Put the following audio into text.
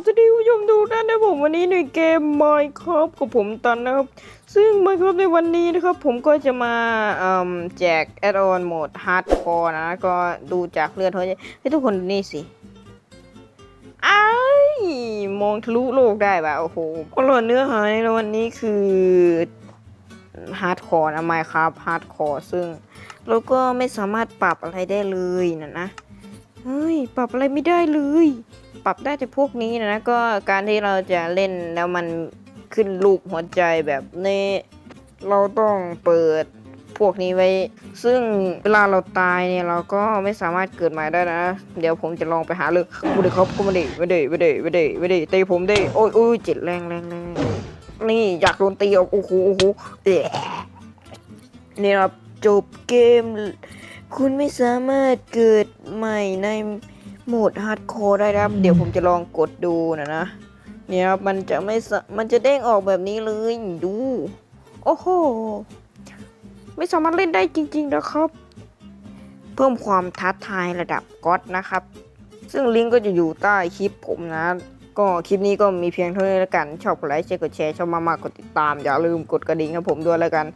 สวัสดีผู้ชมทุกท่านนะผมวันนี้ในเกม Minecraft กับผมตันนะครับ ซึ่ง Minecraft ในวันนี้นะครับ ผมก็จะมาแจกแอดออนโหมด Hardcore นะ ก็ดูจากเลือดเขาจะให้ทุกคนดูนี่สิไอ้มองทะลุโลกได้ป่ะ โอ้โหก็หลอดเนื้อหาในวันนี้คือ Hardcore นะ Minecraft Hardcore ซึ่งเราก็ไม่สามารถปรับอะไรได้เลยนะนะเฮ้ยปรับอะไรไม่ได้เลย ปรับได้แต่พวกนี้นะก็การที่เราจะเล่นแล้วมันขึ้นรูปหัวใจแบบนี้ เราต้องเปิดพวกนี้ไว้ ซึ่งเวลาเราตายเนี่ยเราก็ไม่สามารถเกิดใหม่ได้นะ เดี๋ยวผมจะลองไปหาเลยกูเด็กครับกูมาดิมาดิมาดิมาดิมาดิตีผมดิโอ้ยโอ้ยเจ็ดแรงแรงแรงนี่อยากโดนตีโอ้โหโอ้โหเนี่ครับจบเกม คุณไม่สามารถเกิดใหม่ใน โหมดฮาร์ดคอร์ได้นะครับ เดี๋ยวผมจะลองกดดูนะนะ เนี่ยครับมันจะไม่สะมันจะเด้งออกแบบนี้เลยดู โอ้โห ไม่สามารถเล่นได้จริงๆนะครับ เพิ่มความท้าทายระดับก๊อตนะครับ ซึ่งลิงก์ก็จะอยู่ใต้คลิปผมนะ ก็คลิปนี้ก็มีเพียงเท่านี้แล้วกัน ชอบกดไลค์แชร์กดแชร์ชอบมากๆกดติดตาม อย่าลืมกดกระดิ่งให้ผมด้วยแล้วกัน